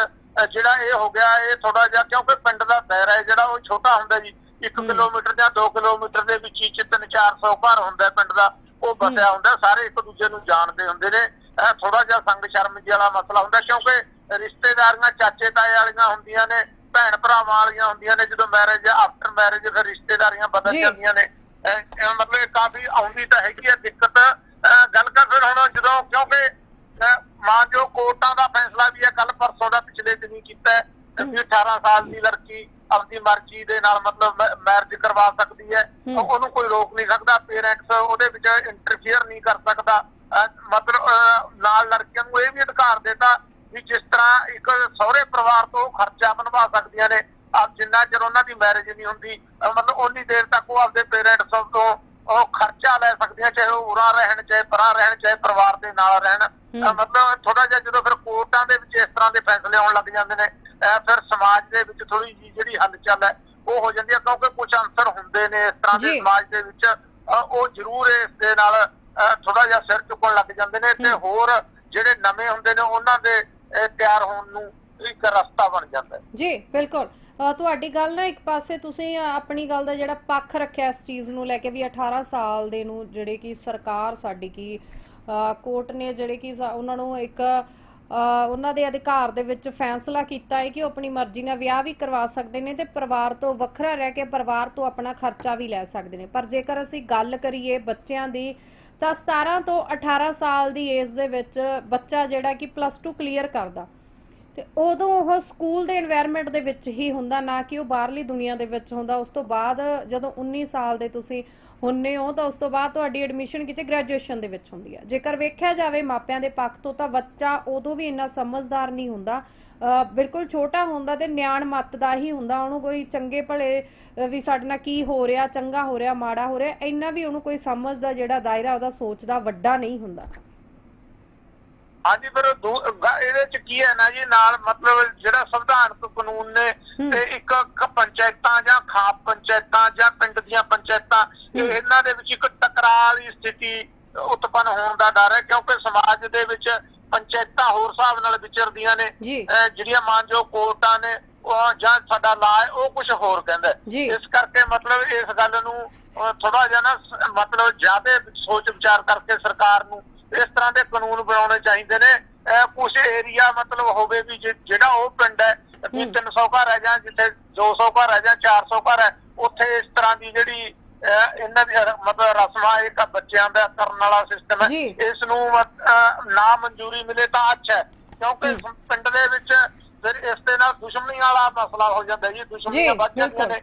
S2: ਜਿਹੜਾ ਇਹ ਹੋ ਗਿਆ ਇਹ ਥੋੜਾ ਜਿਹਾ ਕਿਉਂਕਿ ਪਿੰਡ ਦਾ ਦਾਇਰਾ ਹੈ ਜਿਹੜਾ ਉਹ ਛੋਟਾ ਹੁੰਦਾ ਜੀ 1
S1: ਹੂੰ।
S2: ਕਿਲੋਮੀਟਰ ਜਾਂ 2 ਕਿਲੋਮੀਟਰ ਦੇ ਵਿੱਚ ਹੀ 3-400 ਘਰ ਹੁੰਦਾ ਪਿੰਡ ਦਾ ਉਹ ਬਸਿਆ ਹੁੰਦਾ ਸਾਰੇ ਇੱਕ ਦੂਜੇ ਨੂੰ ਜਾਣਦੇ ਹੁੰਦੇ ਨੇ ਇਹ ਥੋੜਾ ਜਿਹਾ ਸੰਗ ਸ਼ਰਮ ਵਾਲਾ ਮਸਲਾ ਹੁੰਦਾ ਕਿਉਂਕਿ ਰਿਸ਼ਤੇਦਾਰੀਆਂ ਚਾਚੇ ਤਾਏ ਵਾਲੀਆਂ ਹੁੰਦੀਆਂ ਨੇ ਭੈਣ ਭਰਾਵਾਂ ਵਾਲੀਆਂ ਹੁੰਦੀਆਂ ਨੇ ਜਦੋਂ ਮੈਰਿਜ ਆਫਟਰ ਮੈਰਿਜ ਫਿਰ ਰਿਸ਼ਤੇਦਾਰੀਆਂ ਬਦਲ। ਜਾਂਦੀਆਂ ਨੇ। ਮਤਲਬ ਕਾਫੀ ਆਉਂਦੀ ਤਾਂ ਹੈਗੀ ਹੈ ਦਿੱਕਤ। ਗੱਲ ਕਰ ਫਿਰ ਹੁਣ ਜਦੋਂ ਕਿਉਂਕਿ ਮਾਂ ਜੋ ਕੋਰਟਾਂ ਦਾ ਫੈਸਲਾ ਵੀ ਹੈ ਕੱਲ ਪਰਸੋਂ ਦਾ ਪਿਛਲੇ ਦਿਨੀ ਕੀਤਾ ਹੈ। ਵੀ 18 ਸਾਲ ਦੀ ਲੜਕੀ ਆਪਣੀ ਮਰਜ਼ੀ ਦੇ ਨਾਲ ਮਤਲਬ ਮੈਰਿਜ ਕਰਵਾ ਸਕਦੀ ਹੈ। ਉਹਨੂੰ ਕੋਈ ਰੋਕ ਨਹੀਂ ਸਕਦਾ। ਪੇਰੈਂਟਸ ਉਹਦੇ ਵਿੱਚ ਇੰਟਰਫੀਅਰ ਨਹੀਂ ਕਰ ਸਕਦਾ। ਮਤਲਬ ਨਾਲ ਲੜਕੀਆਂ ਨੂੰ ਇਹ ਵੀ ਅਧਿਕਾਰ ਦਿੱਤਾ ਵੀ ਜਿਸ ਤਰ੍ਹਾਂ ਇੱਕ ਸਹੁਰੇ ਪਰਿਵਾਰ ਤੋਂ ਖਰਚਾ ਬਣਵਾ ਸਕਦੀਆਂ ਨੇ ਆਪ ਜਿੰਨਾ ਚਿਰ ਉਹਨਾਂ ਦੀ ਮੈਰਿਜ ਨਹੀਂ ਹੁੰਦੀ ਮਤਲਬ ਉਨੀ ਦੇਰ ਤੱਕ ਉਹ ਆਪਦੇ ਪੇਰੈਂਟਸ ਤੋਂ ਉਹ ਖਰਚਾ ਲੈ ਸਕਦੀਆਂ ਚਾਹੇ ਉਹ ਉਰਾਂ ਰਹਿਣ ਚਾਹੇ ਪਰਾਂ ਰਹਿਣ ਚਾਹੇ ਪਰਿਵਾਰ ਦੇ ਨਾਲ ਰਹਿਣ। ਮਤਲਬ ਥੋੜਾ ਜਿਹਾ ਜਦੋਂ ਫਿਰ ਕੋਰਟਾਂ ਦੇ ਵਿੱਚ ਇਸ ਤਰ੍ਹਾਂ ਦੇ ਫੈਸਲੇ ਆਉਣ ਲੱਗ ਜਾਂਦੇ ਨੇ ਫਿਰ ਸਮਾਜ ਦੇ ਵਿੱਚ ਥੋੜੀ ਜਿਹੀ ਜਿਹੜੀ ਹਲਚਲ ਹੈ ਉਹ ਹੋ ਜਾਂਦੀ ਹੈ ਕਿਉਂਕਿ ਕੁਝ ਅੰਸਰ ਹੁੰਦੇ ਨੇ ਇਸ ਤਰ੍ਹਾਂ ਦੇ
S1: ਜੀ।
S2: ਸਮਾਜ ਦੇ ਵਿੱਚ ਉਹ ਜ਼ਰੂਰ ਇਸ ਦੇ ਨਾਲ ਥੋੜਾ ਜਿਹਾ ਸਿਰ ਚੁੱਕਣ ਲੱਗ ਜਾਂਦੇ ਨੇ ਤੇ ਹੋਰ ਜਿਹੜੇ ਨਵੇਂ ਹੁੰਦੇ ਨੇ ਉਹਨਾਂ ਦੇ ਤਿਆਰ ਹੋਣ ਨੂੰ ਇੱਕ ਰਸਤਾ ਬਣ ਜਾਂਦਾ ਹੈ।
S1: ਜੀ, ਬਿਲਕੁਲ। ਤੁਹਾਡੀ ਗੱਲ ਨਾ ਇੱਕ ਪਾਸੇ ਤੁਸੀਂ ਆਪਣੀ ਗੱਲ ਦਾ ਜਿਹੜਾ ਪੱਖ ਰੱਖਿਆ ਇਸ ਚੀਜ਼ ਨੂੰ ਲੈ ਕੇ ਵੀ 18 ਸਾਲ ਦੇ ਨੂੰ ਜਿਹੜੇ ਕਿ ਸਰਕਾਰ ਸਾਡੀ ਕੀ ਕੋਰਟ ਨੇ ਜਿਹੜੇ ਕਿ ਸਾ- ਉਹਨਾਂ ਨੂੰ ਇੱਕ ਉਹਨਾਂ ਦੇ ਅਧਿਕਾਰ ਦੇ ਵਿੱਚ ਫੈਸਲਾ ਕੀਤਾ ਹੈ ਕਿ ਉਹ ਆਪਣੀ ਮਰਜ਼ੀ ਨਾਲ ਵਿਆਹ ਵੀ ਕਰਵਾ ਸਕਦੇ ਨੇ ਤੇ ਪਰਿਵਾਰ ਤੋਂ ਵੱਖਰਾ ਰਹਿ ਕੇ ਪਰਿਵਾਰ ਤੋਂ ਆਪਣਾ ਖਰਚਾ ਵੀ ਲੈ ਸਕਦੇ ਨੇ। ਪਰ ਜੇਕਰ ਅਸੀਂ ਗੱਲ ਕਰੀਏ ਬੱਚਿਆਂ ਦੀ ਤਾਂ 17 ਤੋਂ 18 ਸਾਲ ਦੀ ਏਜ ਦੇ ਵਿੱਚ ਬੱਚਾ ਜਿਹੜਾ ਕਿ ਪਲੱਸ 2 ਕਲੀਅਰ ਕਰਦਾ। ਤੇ ਉਦੋਂ ਉਹ ਸਕੂਲ ਦੇ এনवायरमेंट ਦੇ ਵਿੱਚ ਹੀ ਹੁੰਦਾ, ਨਾ ਕਿ ਉਹ ਬਾਹਰਲੀ ਦੁਨੀਆ ਦੇ ਵਿੱਚ ਹੁੰਦਾ। ਉਸ ਤੋਂ ਬਾਅਦ ਜਦੋਂ 19 ਸਾਲ ਦੇ ਤੁਸੀਂ ਹੁੰਨੇ ਹੋ ਤਾਂ ਉਸ ਤੋਂ ਬਾਅਦ ਤੁਹਾਡੀ ਐਡਮਿਸ਼ਨ ਕਿਤੇ ਗ੍ਰੈਜੂਏਸ਼ਨ ਦੇ ਵਿੱਚ ਹੁੰਦੀ ਹੈ ਜੇਕਰ ਵੇਖਿਆ ਜਾਵੇ ਮਾਪਿਆਂ ਦੇ ਪੱਖ ਤੋਂ ਤਾਂ ਬੱਚਾ ਉਦੋਂ ਵੀ ਇੰਨਾ ਸਮਝਦਾਰ ਨਹੀਂ ਹੁੰਦਾ। ਬਿਲਕੁਲ ਛੋਟਾ ਹੁੰਦਾ ਤੇ ਨਿਆਣ ਮੱਤ ਦਾ ਹੀ ਹੁੰਦਾ। ਉਹਨੂੰ ਕੋਈ ਚੰਗੇ ਭਲੇ ਵੀ ਸਾਡੇ ਨਾਲ ਕੀ ਹੋ ਰਿਹਾ, ਚੰਗਾ ਹੋ ਰਿਹਾ, ਮਾੜਾ ਹੋ ਰਿਹਾ, ਇੰਨਾ ਵੀ ਉਹਨੂੰ ਕੋਈ ਸਮਝ ਦਾ ਜਿਹੜਾ ਦਾਇਰਾ ਉਹਦਾ ਸੋਚ ਦਾ ਵੱਡਾ ਨਹੀਂ ਹੁੰਦਾ।
S2: ਹਾਂਜੀ ਫਿਰ ਇਹਦੇ ਚ ਕੀ ਹੈ ਨਾ ਜੀ ਨਾਲ ਮਤਲਬ ਜਿਹੜਾ ਸੰਵਿਧਾਨਕ ਕਾਨੂੰਨ ਨੇ ਤੇ ਇੱਕ ਪੰਚਾਇਤਾਂ ਜਾਂ ਖਾਪ ਪੰਚਾਇਤਾਂ ਜਾਂ ਪਿੰਡ ਦੀਆਂ ਪੰਚਾਇਤਾਂ ਇਹ ਇਹਨਾਂ ਦੇ ਵਿੱਚ ਇੱਕ ਟਕਰਾਅ ਦੀ ਸਥਿਤੀ ਉਤਪੰਨ ਹੋਣ ਦਾ ਡਰ ਹੈ ਕਿਉਂਕਿ ਸਮਾਜ ਦੇ ਵਿੱਚ ਪੰਚਾਇਤਾਂ ਹੋਰ ਹਿਸਾਬ ਨਾਲ ਵਿਚਰਦੀਆਂ ਨੇ
S1: ਜੀ
S2: ਜਿਹੜੀਆਂ ਮਾਨਯੋਗ ਕੋਰਟਾਂ ਨੇ ਉਹ ਜਾਂ ਸਾਡਾ ਲਾ ਹੈ ਉਹ ਕੁਝ ਹੋਰ ਕਹਿੰਦਾ।
S1: ਜੀ।
S2: ਇਸ ਕਰਕੇ ਮਤਲਬ ਇਸ ਗੱਲ ਨੂੰ ਥੋੜਾ ਜਿਹਾ ਨਾ ਮਤਲਬ ਜ਼ਿਆਦਾ ਸੋਚ ਵਿਚਾਰ ਕਰਕੇ ਸਰਕਾਰ ਨੂੰ ਇਸ ਤਰ੍ਹਾਂ ਦੇ ਕਾਨੂੰਨ ਬਣਾਉਣੇ ਚਾਹੀਦੇ ਨੇ। ਕੁਝ ਏਰੀਆ ਮਤਲਬ ਹੋਵੇ ਵੀ ਜਿਹੜਾ ਉਹ ਪਿੰਡ ਹੈ ਵੀ 300 ਘਰ ਹੈ ਜਾਂ ਜਿੱਥੇ 200 ਘਰ ਹੈ ਜਾਂ 400 ਘਰ ਹੈ ਉੱਥੇ ਇਸ ਤਰ੍ਹਾਂ ਦੀ ਜਿਹੜੀ ਇਹਨਾਂ ਦੀ ਮਤਲਬ ਰਸਮਾਂ ਇੱਕ ਬੱਚਿਆਂ ਦਾ ਕਰਨ ਵਾਲਾ ਸਿਸਟਮ ਹੈ। ਇਸ ਨੂੰ ਨਾ ਮਨਜ਼ੂਰੀ ਮਿਲੇ ਤਾਂ ਅੱਛਾ ਹੈ ਕਿਉਂਕਿ ਪਿੰਡ ਦੇ ਵਿੱਚ ਫਿਰ ਇਸ ਦੇ ਨਾਲ ਦੁਸ਼ਮਣੀ ਵਾਲਾ ਮਸਲਾ ਹੋ ਜਾਂਦਾ ਜੀ। ਦੁਸ਼ਮਣੀਆਂ
S1: ਜੀ,
S2: ਵੱਧ ਜਾਂਦੀਆਂ ਨੇ।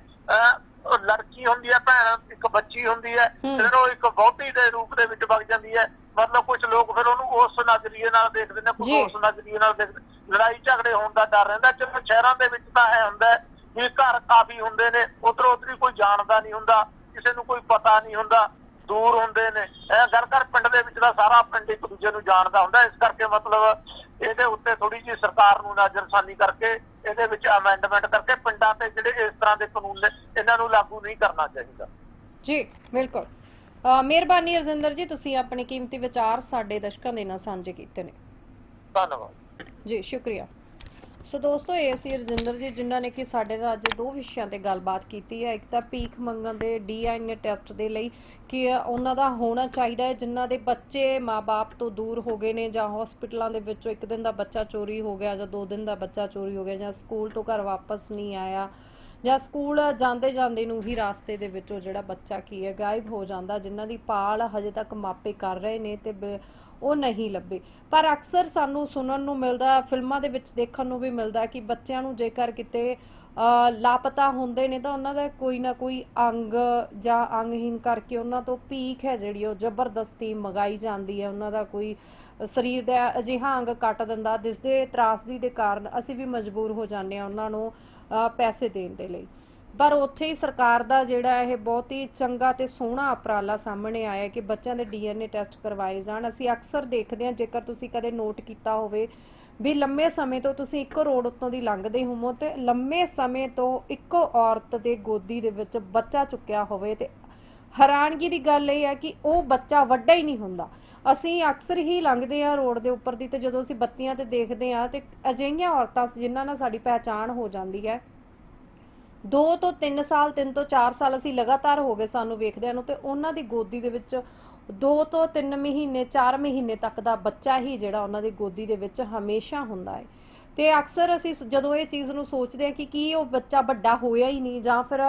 S2: ਉਹ ਲੜਕੀ ਹੁੰਦੀ ਹੈ ਭੈਣ ਇੱਕ ਬੱਚੀ ਹੁੰਦੀ ਹੈ
S1: ਹੂੰ।
S2: ਫਿਰ ਉਹ ਇੱਕ ਵਹੁਟੀ ਦੇ ਰੂਪ ਦੇ ਵਿੱਚ ਵਗ ਜਾਂਦੀ ਹੈ ਮਤਲਬ ਕੁਝ ਲੋਕ ਫਿਰ ਉਹਨੂੰ ਉਸ ਨਜ਼ਰੀਏ ਨਾਲ ਦੇਖਦੇ ਨੇ ਕੁਝ। ਉਸ ਨਜ਼ਰੀਏ ਨਾਲ ਦੇਖਦੇ ਲੜਾਈ ਝਗੜੇ ਹੋਣ ਦਾ ਡਰ ਰਹਿੰਦਾ ਚਲੋ ਸ਼ਹਿਰਾਂ ਦੇ ਵਿੱਚ ਤਾਂ ਇਹ ਹੁੰਦਾ ਹੈ ਵੀ ਘਰ ਕਾਫੀ ਹੁੰਦੇ ਨੇ ਉਧਰੋਂ ਉਧਰੀ ਕੋਈ ਜਾਣਦਾ ਨਹੀਂ ਹੁੰਦਾ ਕਿਸੇ ਨੂੰ ਕੋਈ ਪਤਾ ਨਹੀਂ ਹੁੰਦਾ ਦੂਰ ਹੁੰਦੇ ਨੇ। ਇਹ ਘਰ ਘਰ ਪਿੰਡ ਦੇ ਵਿੱਚ ਦਾ ਸਾਰਾ ਪਿੰਡ ਇੱਕ ਦੂਜੇ ਨੂੰ ਜਾਣਦਾ ਹੁੰਦਾ। ਇਸ ਕਰਕੇ ਮਤਲਬ ਇਹਦੇ ਉੱਤੇ ਥੋੜੀ ਜਿਹੀ ਸਰਕਾਰ ਨੂੰ ਨਜ਼ਰਸਾਨੀ ਕਰਕੇ ਇਹਦੇ ਵਿੱਚ ਅਮੈਂਡਮੈਂਟ ਕਰਕੇ ਪਿੰਡਾਂ ਤੇ ਜਿਹੜੇ ਇਸ ਤਰ੍ਹਾਂ ਦੇ ਕਾਨੂੰਨ ਨੇ ਇਹਨਾਂ ਨੂੰ ਲਾਗੂ ਨਹੀਂ ਕਰਨਾ ਚਾਹੀਦਾ।
S1: ਜੀ ਬਿਲਕੁਲ। ਮਿਹਰਬਾਨੀ ਰਜਿੰਦਰ ਜੀ ਤੁਸੀਂ ਆਪਣੇ ਕੀਮਤੀ ਵਿਚਾਰ ਸਾਡੇ ਦਰਸ਼ਕਾਂ ਦੇ ਨਾਲ ਸਾਂਝੇ ਕੀਤੇ ਨੇ।
S2: ਧੰਨਵਾਦ।
S1: ਜੀ ਸ਼ੁਕਰੀਆ। ਸੋ ਦੋਸਤੋ, ਇਹ ਸੀ ਰਜਿੰਦਰ ਜੀ, ਜਿਨ੍ਹਾਂ ਨੇ ਕਿ ਸਾਡੇ ਨਾਲ ਅੱਜ ਦੋ ਵਿਸ਼ਿਆਂ ਤੇ ਗੱਲਬਾਤ ਕੀਤੀ ਹੈ। ਇੱਕ ਤਾਂ ਭੀਖ ਮੰਗਣ ਦੇ ਡੀਐਨਏ ਟੈਸਟ ਦੇ ਲਈ ਕਿ ਉਹਨਾਂ ਦਾ ਹੋਣਾ ਚਾਹੀਦਾ ਹੈ, ਜਿਨ੍ਹਾਂ ਦੇ ਬੱਚੇ ਮਾਪੇ ਤੋਂ ਦੂਰ ਹੋ ਗਏ ਨੇ ਜਾਂ ਹਸਪੀਟਲਾਂ ਦੇ ਵਿੱਚੋਂ ਇੱਕ ਦਿਨ ਦਾ ਬੱਚਾ ਚੋਰੀ ਹੋ ਗਿਆ ਜਾਂ ਦੋ ਦਿਨ ਦਾ ਬੱਚਾ ਚੋਰੀ ਹੋ ਗਿਆ ਜਾਂ ਸਕੂਲ ਤੋਂ ਘਰ ਵਾਪਸ ਨਹੀਂ ਆਇਆ ਜਾਂ ਸਕੂਲ ਜਾਂਦੇ ਜਾਂਦੇ ਨੂੰ ਹੀ ਰਾਸਤੇ ਦੇ ਵਿੱਚੋਂ ਜਿਹੜਾ ਬੱਚਾ ਕੀ ਹੈ, ਗਾਇਬ ਹੋ ਜਾਂਦਾ, ਜਿਨ੍ਹਾਂ ਦੀ ਪਾਲ ਹਜੇ ਤੱਕ ਮਾਪੇ ਕਰ ਰਹੇ ਨੇ ਤੇ ਬ- ਉਹ ਨਹੀਂ ਲੱਭੇ। ਪਰ ਅਕਸਰ ਸਾਨੂੰ ਸੁਣਨ ਨੂੰ ਮਿਲਦਾ, ਫਿਲਮਾਂ ਦੇ ਵਿੱਚ ਦੇਖਣ ਨੂੰ ਵੀ ਮਿਲਦਾ ਕਿ ਬੱਚਿਆਂ ਨੂੰ ਜੇਕਰ ਕਿਤੇ ਲਾਪਤਾ ਹੁੰਦੇ ਨੇ ਤਾਂ ਉਹਨਾਂ ਦਾ ਕੋਈ ਨਾ ਕੋਈ ਅੰਗ ਜਾਂ ਅੰਗਹੀਨ ਕਰਕੇ ਉਹਨਾਂ ਤੋਂ ਭੀਖ ਹੈ ਜਿਹੜੀ ਉਹ ਜ਼ਬਰਦਸਤੀ ਮੰਗਾਈ ਜਾਂਦੀ ਹੈ। ਉਹਨਾਂ ਦਾ ਕੋਈ ਸਰੀਰ ਦਾ ਅਜਿਹਾ ਅੰਗ ਕੱਟ ਦਿੰਦਾ ਜਿਸ ਦੇ ਤਰਾਸਦੀ ਦੇ ਕਾਰਨ ਅਸੀਂ ਵੀ ਮਜਬੂਰ ਹੋ ਜਾਂਦੇ ਹਾਂ ਉਹਨਾਂ ਨੂੰ ਪੈਸੇ ਦੇਣ ਦੇ ਲਈ। ਪਰ ਉੱਥੇ ਹੀ ਸਰਕਾਰ ਦਾ ਜਿਹੜਾ ਇਹ ਬਹੁਤ ਹੀ ਚੰਗਾ ਤੇ ਸੋਹਣਾ ਉਪਰਾਲਾ ਸਾਹਮਣੇ ਆਇਆ ਕਿ ਬੱਚਿਆਂ ਦੇ ਡੀਐਨਏ ਟੈਸਟ ਕਰਵਾਏ ਜਾਣ। ਅਸੀਂ ਅਕਸਰ ਦੇਖਦੇ ਹਾਂ, ਜੇਕਰ ਤੁਸੀਂ ਕਦੇ ਨੋਟ ਕੀਤਾ ਹੋਵੇ ਵੀ ਲੰਮੇ ਸਮੇਂ ਤੋਂ ਤੁਸੀਂ ਇੱਕ ਰੋਡ ਉੱਤੋਂ ਦੀ ਲੰਘਦੇ ਹੋਵੋ ਤੇ ਲੰਮੇ ਸਮੇਂ ਤੋਂ ਇੱਕੋ ਔਰਤ ਦੇ ਗੋਦੀ ਦੇ ਵਿੱਚ ਬੱਚਾ ਚੁੱਕਿਆ ਹੋਵੇ ਤੇ ਹੈਰਾਨਗੀ ਦੀ ਗੱਲ ਇਹ ਹੈ ਕਿ ਉਹ ਬੱਚਾ ਵੱਡਾ ਹੀ ਨਹੀਂ ਹੁੰਦਾ। ਅਸੀਂ ਅਕਸਰ ਹੀ ਲੰਘਦੇ ਆ ਰੋਡ ਦੇ ਉੱਪਰ ਦੀ ਤੇ ਜਦੋਂ ਅਸੀਂ ਬੱਤੀਆਂ ਤੇ ਦੇਖਦੇ ਆ ਤੇ ਅਜਿਹੀਆਂ ਔਰਤਾਂ ਜਿਨ੍ਹਾਂ ਨਾਲ ਸਾਡੀ ਪਹਿਚਾਣ ਹੋ ਜਾਂਦੀ ਹੈ 2 ਤੋਂ 3 ਸਾਲ 3 ਤੋਂ 4 ਸਾਲ ਅਸੀਂ ਲਗਾਤਾਰ ਹੋ ਗਏ ਸਾਨੂੰ ਵੇਖਦਿਆਂ ਨੂੰ ਤੇ ਉਹਨਾਂ ਦੀ ਗੋਦੀ ਦੇ ਵਿੱਚ 2 ਤੋਂ 3 ਮਹੀਨੇ 4 ਮਹੀਨੇ ਤੱਕ ਦਾ ਬੱਚਾ ਹੀ ਜਿਹੜਾ ਉਹਨਾਂ ਦੀ ਗੋਦੀ ਦੇ ਵਿੱਚ ਹਮੇਸ਼ਾ ਹੁੰਦਾ ਹੈ। ਤੇ ਅਕਸਰ ਅਸੀਂ ਜਦੋਂ ਇਹ ਚੀਜ਼ ਨੂੰ ਸੋਚਦੇ ਆ ਕਿ ਕੀ ਉਹ ਬੱਚਾ ਵੱਡਾ ਹੋਇਆ ਹੀ ਨਹੀਂ ਜਾਂ ਫਿਰ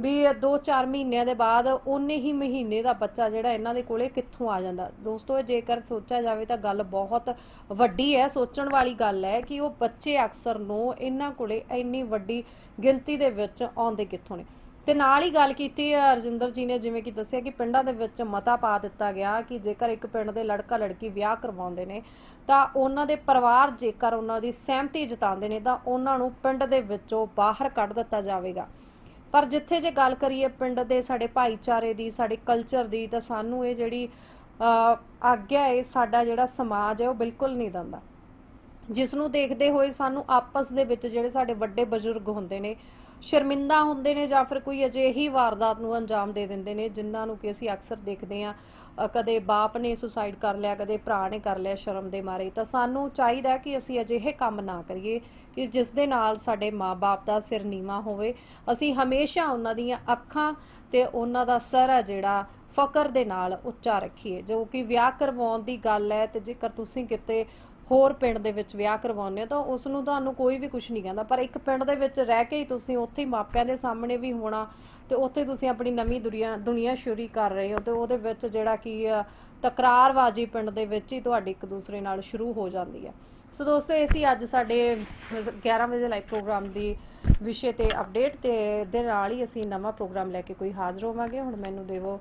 S1: ਵੀ 2-4 ਮਹੀਨਿਆਂ ਦੇ ਬਾਅਦ ਉਨੇ ਹੀ ਮਹੀਨੇ ਦਾ ਬੱਚਾ ਜਿਹੜਾ ਇਹਨਾਂ ਦੇ ਕੋਲੇ ਕਿੱਥੋਂ ਆ ਜਾਂਦਾ। ਦੋਸਤੋ ਜੇਕਰ ਸੋਚਿਆ ਜਾਵੇ ਤਾਂ ਗੱਲ ਬਹੁਤ ਵੱਡੀ ਹੈ। ਸੋਚਣ ਵਾਲੀ ਗੱਲ ਹੈ ਕਿ ਉਹ ਬੱਚੇ ਅਕਸਰ ਨੂੰ ਇਹਨਾਂ ਕੋਲੇ ਇੰਨੀ ਵੱਡੀ ਗਿਣਤੀ ਦੇ ਵਿੱਚ ਆਉਂਦੇ ਕਿੱਥੋਂ ਨੇ। ਤੇ ਨਾਲ ਹੀ ਗੱਲ ਕੀਤੀ ਰਜਿੰਦਰ ਜੀ ਨੇ ਜਿਵੇਂ ਕਿ ਦੱਸਿਆ ਕਿ ਪਿੰਡਾਂ ਦੇ ਵਿੱਚ ਮਤਾ ਪਾ ਦਿੱਤਾ ਗਿਆ ਕਿ ਜੇਕਰ ਇੱਕ ਪਿੰਡ ਦੇ ਲੜਕਾ ਲੜਕੀ ਵਿਆਹ ਕਰਵਾਉਂਦੇ ਨੇ, ਤਾਂ ਉਹਨਾਂ ਦੇ ਪਰਿਵਾਰ ਜੇਕਰ ਉਹਨਾਂ ਦੀ ਸਹਿਮਤੀ ਜਤਾਉਂਦੇ ਨੇ, ਤਾਂ ਉਹਨਾਂ ਨੂੰ ਪਿੰਡ ਦੇ ਵਿੱਚੋਂ ਬਾਹਰ ਕੱਢ ਦਿੱਤਾ ਜਾਵੇਗਾ। ਪਰ ਜਿੱਥੇ ਜੇ ਗੱਲ ਕਰੀਏ ਪਿੰਡ ਦੇ ਸਾਡੇ ਭਾਈਚਾਰੇ ਦੀ, ਸਾਡੇ ਕਲਚਰ ਦੀ, ਤਾਂ ਸਾਨੂੰ ਇਹ ਜਿਹੜੀ ਆਗਿਆ ਹੈ ਸਾਡਾ ਜਿਹੜਾ ਸਮਾਜ ਹੈ, ਉਹ ਬਿਲਕੁਲ ਨਹੀਂ ਦਿੰਦਾ। ਜਿਸ ਨੂੰ ਦੇਖਦੇ ਹੋਏ ਸਾਨੂੰ ਆਪਸ ਦੇ ਵਿੱਚ ਜਿਹੜੇ ਸਾਡੇ ਵੱਡੇ ਬਜ਼ੁਰਗ ਹੁੰਦੇ ਨੇ, ਸ਼ਰਮਿੰਦਾ ਹੁੰਦੇ ਨੇ ਜਾਂ ਫਿਰ ਕੋਈ ਅਜਿਹੀ ਵਾਰਦਾਤ ਨੂੰ ਅੰਜਾਮ ਦੇ ਦਿੰਦੇ ਨੇ, ਜਿਨ੍ਹਾਂ ਨੂੰ ਕਿ ਅਸੀਂ ਅਕਸਰ ਦੇਖਦੇ ਹਾਂ ਕਦੇ ਬਾਪ ਨੇ ਸੁਸਾਈਡ ਕਰ ਲਿਆ, ਕਦੇ ਭਰਾ ਨੇ ਕਰ ਲਿਆ ਸ਼ਰਮ ਦੇ ਮਾਰੇ, ਤਾਂ ਸਾਨੂੰ ਚਾਹੀਦਾ ਕਿ ਅਸੀਂ ਅਜਿਹੇ ਕੰਮ ਨਾ ਕਰੀਏ ਕਿ ਜਿਸ ਦੇ ਨਾਲ ਸਾਡੇ ਮਾਪੇ ਦਾ ਸਿਰ ਨੀਵਾ ਹੋਵੇ। ਅਸੀਂ ਹਮੇਸ਼ਾ ਉਹਨਾਂ ਦੀਆਂ ਅੱਖਾਂ ਤੇ ਉਹਨਾਂ ਦਾ ਸਰ ਹੈ ਜਿਹੜਾ ਫਕਰ ਦੇ ਨਾਲ ਉੱਚਾ ਰੱਖੀਏ। ਜੋ ਕਿ ਵਿਆਹ ਕਰਵਾਉਣ ਦੀ ਗੱਲ ਹੈ ਤੇ ਜੇਕਰ ਤੁਸੀਂ ਕਿਤੇ ਹੋਰ ਪਿੰਡ ਦੇ ਵਿੱਚ ਵਿਆਹ ਕਰਵਾਉਂਦੇ ਹੋ ਤਾਂ ਉਸ ਨੂੰ ਤੁਹਾਨੂੰ ਕੋਈ ਵੀ ਕੁਝ ਨਹੀਂ ਕਹਿੰਦਾ। ਪਰ ਇੱਕ ਪਿੰਡ ਦੇ ਵਿੱਚ ਰਹਿ ਕੇ ਹੀ ਤੁਸੀਂ ਉੱਥੇ ਹੀ ਮਾਪਿਆਂ ਦੇ ਸਾਹਮਣੇ ਵੀ ਹੋਣਾ ਤੇ ਉੱਥੇ ਤੁਸੀਂ ਆਪਣੀ ਨਵੀਂ ਦੁਨੀਆ ਦੁਨੀਆ ਸ਼ੁਰੂ ਕਰ ਰਹੇ ਹੋ ਤੇ ਉਹਦੇ ਵਿੱਚ ਜਿਹੜਾ ਕੀ ਆ, ਤਕਰਾਰਬਾਜ਼ੀ ਪਿੰਡ ਦੇ ਵਿੱਚ ਹੀ ਤੁਹਾਡੀ ਇੱਕ ਦੂਸਰੇ ਨਾਲ ਸ਼ੁਰੂ ਹੋ ਜਾਂਦੀ ਹੈ ਸੋ ਦੋਸਤੋ ਇਹ ਸੀ ਅੱਜ ਸਾਡੇ 11 ਵਜੇ ਲਾਈਵ ਪ੍ਰੋਗਰਾਮ ਦੀ ਵਿਸ਼ੇ ਤੇ ਅਪਡੇਟ ਤੇ ਦੇ ਨਾਲ ਹੀ ਅਸੀਂ ਨਵਾਂ ਪ੍ਰੋਗਰਾਮ ਲੈ ਕੇ ਕੋਈ ਹਾਜ਼ਰ ਹੋਵਾਂਗੇ। ਹੁਣ ਮੈਨੂੰ ਦੇਵੋ